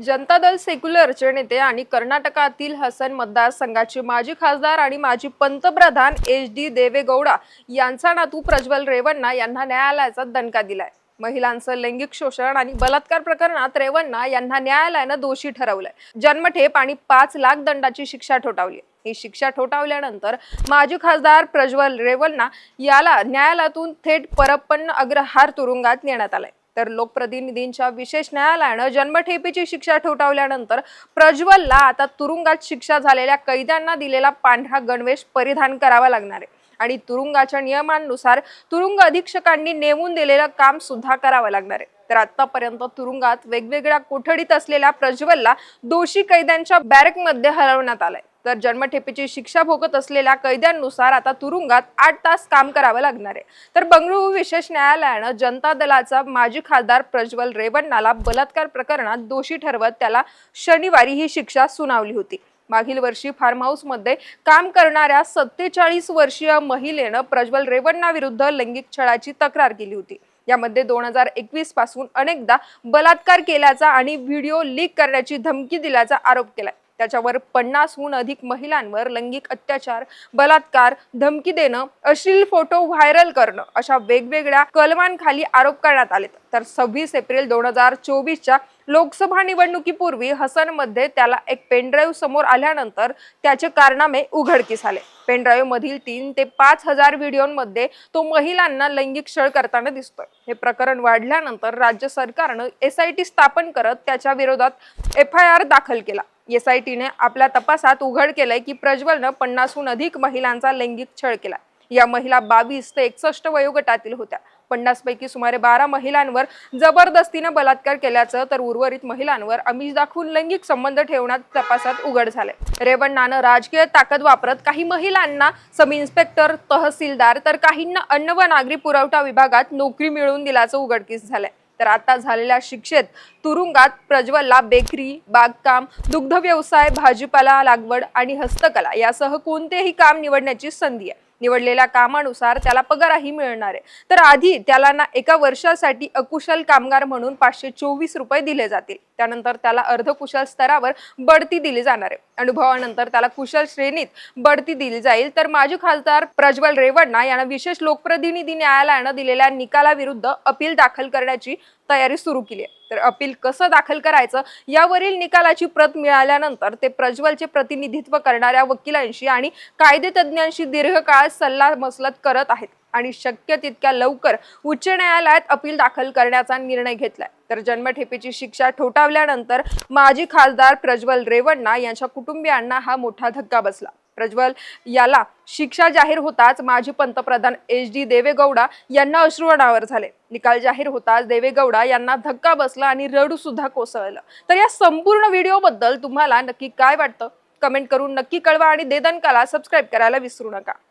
जनता दल सेक्युलरचे नेते आणि कर्नाटकातील हसन मतदारसंघाचे माजी खासदार आणि माजी पंतप्रधान एच डी देवेगौडा यांचा नातू प्रज्वल रेवण्णा यांना न्यायालयाचा दणका दिलाय. महिलांचं लैंगिक शोषण आणि बलात्कार प्रकरणात रेवण्णा यांना न्यायालयानं दोषी ठरवलंय. जन्मठेप आणि पाच लाख दंडाची शिक्षा ठोठावली ही शिक्षा ठोठावल्यानंतर माजी खासदार प्रज्वल रेवण्णा याला न्यायालयातून थेट परप्पन अग्रहार तुरुंगात नेण्यात आलाय. तर लोकप्रतिनिधींच्या विशेष न्यायालयानं जन्मठेपीची शिक्षा ठोठावल्यानंतर प्रज्वलला आता तुरुंगात शिक्षा झालेल्या कैद्यांना दिलेला पांढरा गणवेश परिधान करावा लागणार आहे. आणि तुरुंगाच्या नियमांनुसार तुरुंग अधीक्षकांनी नेमून दिलेलं काम सुद्धा करावं लागणार आहे. तर आतापर्यंत तुरुंगात वेगवेगळ्या कोठडीत असलेल्या प्रज्वलला दोषी कैद्यांच्या बॅरकमध्ये हलवण्यात आलंय. तर जन्मठेपेची शिक्षा भोगत असलेल्या कैद्यांनुसार आता तुरुंगात आठ तास काम करावं लागणार आहे. तर बंगळुरू विशेष न्यायालयानं जनता दलाचा माजी खासदार प्रज्वल रेवण्णाला बलात्कार प्रकरणात दोषी ठरवत त्याला शनिवारी ही शिक्षा सुनावली होती. मागील वर्षी फार्म हाऊसमध्ये काम करणाऱ्या सत्तेचाळीस वर्षीय महिलेनं प्रज्वल रेवण्णाविरुद्ध लैंगिक छळाची तक्रार केली होती. यामध्ये दोन हजार एकवीसपासून अनेकदा बलात्कार केल्याचा आणि व्हिडिओ लीक करण्याची धमकी दिल्याचा आरोप केलाय. त्याच्यावर पन्नासहून अधिक महिलांवर लैंगिक अत्याचार बलात्कार धमकी देणं अश्लील फोटो व्हायरल करणं अशा वेगवेगळ्या कलमांखाली आरोप करण्यात आले तर सव्वीस एप्रिल दोन हजार चोवीसच्या लोकसभा निवडणुकीपूर्वी हसनमध्ये त्याला एक पेनड्राईव्ह समोर आल्यानंतर त्याचे कारनामे उघडकीस आले. पेनड्राईव्ह मधील तीन ते पाच हजार व्हिडिओमध्ये तो महिलांना लैंगिक छळ करताना दिसतोय. हे प्रकरण वाढल्यानंतर राज्य सरकारनं एस आय टी स्थापन करत त्याच्या विरोधात एफ आय आर दाखल केला. एस आय टीने आपल्या तपासात उघड केलंय की प्रज्वलनं पन्नासहून अधिक महिलांचा लैंगिक छळ केला. या महिला बावीस ते एकसष्ट वयोगटातील होत्या. पन्नास पैकी सुमारे बारा महिलांवर जबरदस्तीनं बलात्कार केल्याचं तर उर्वरित महिलांवर अमिष दाखवून लैंगिक संबंध ठेवण्यात तपासात उघड झाले रेवण्णानं राजकीय ताकद वापरत काही महिलांना सब इन्स्पेक्टर तहसीलदार तर काहींना अन्न व नागरी पुरवठा विभागात नोकरी मिळवून दिल्याचं उघडकीस झालंय. तर आता झालेल्या शिक्षेत तुरुंगात प्रज्वलला बेकरी बागकाम दुग्ध व्यवसाय भाजीपाला लागवड आणि हस्तकला यासह कोणतेही काम निवडण्याची संधी आहे. निवडलेल्या कामानुसार त्याला पगारही मिळणार आहे. तर आधी त्याला ना एका वर्षासाठी अकुशल कामगार म्हणून पाचशे चोवीस रुपये दिले जातील. त्यानंतर त्याला अर्धकुशल स्तरावर बढती दिली जाणार आहे. अनुभवानंतर त्याला कुशल श्रेणीत बढती दिली जाईल. तर माजी खासदार प्रज्वल रेवण्णा यांना विशेष लोकप्रतिनिधी न्यायालयानं दिलेल्या निकालाविरुद्ध अपील दाखल करण्याची तयारी सुरू केली आहे. तर अपील कसं दाखल करायचं यावरील निकालाची प्रत मिळाल्यानंतर ते प्रज्वलचे प्रतिनिधित्व करणाऱ्या वकिलांशी आणि कायदेतज्ञांशी दीर्घकाळ सल्ला मसलत करत आहेत. आणि शक्य तितक्या लवकर उच्च न्यायालयात अपील दाखल करण्याचा निर्णय घेतलाय. तर जन्मठेपेची शिक्षा ठोठावल्यानंतर माजी खासदार प्रज्वल रेवण्णा यांच्या कुटुंबियांना हा मोठा धक्का बसला. प्रज्वल याला शिक्षा जाहीर होताच माजी पंतप्रधान एच डी देवेगौडा यांना अश्रू अनावर झाले. निकाल जाहीर होताच देवेगौडा यांना धक्का बसला आणि रडू सुद्धा कोसळलं. तर या संपूर्ण व्हिडिओ बद्दल तुम्हाला नक्की काय वाटतं? कमेंट करून नक्की कळवा आणि देदनकाला सबस्क्राईब करायला विसरू नका.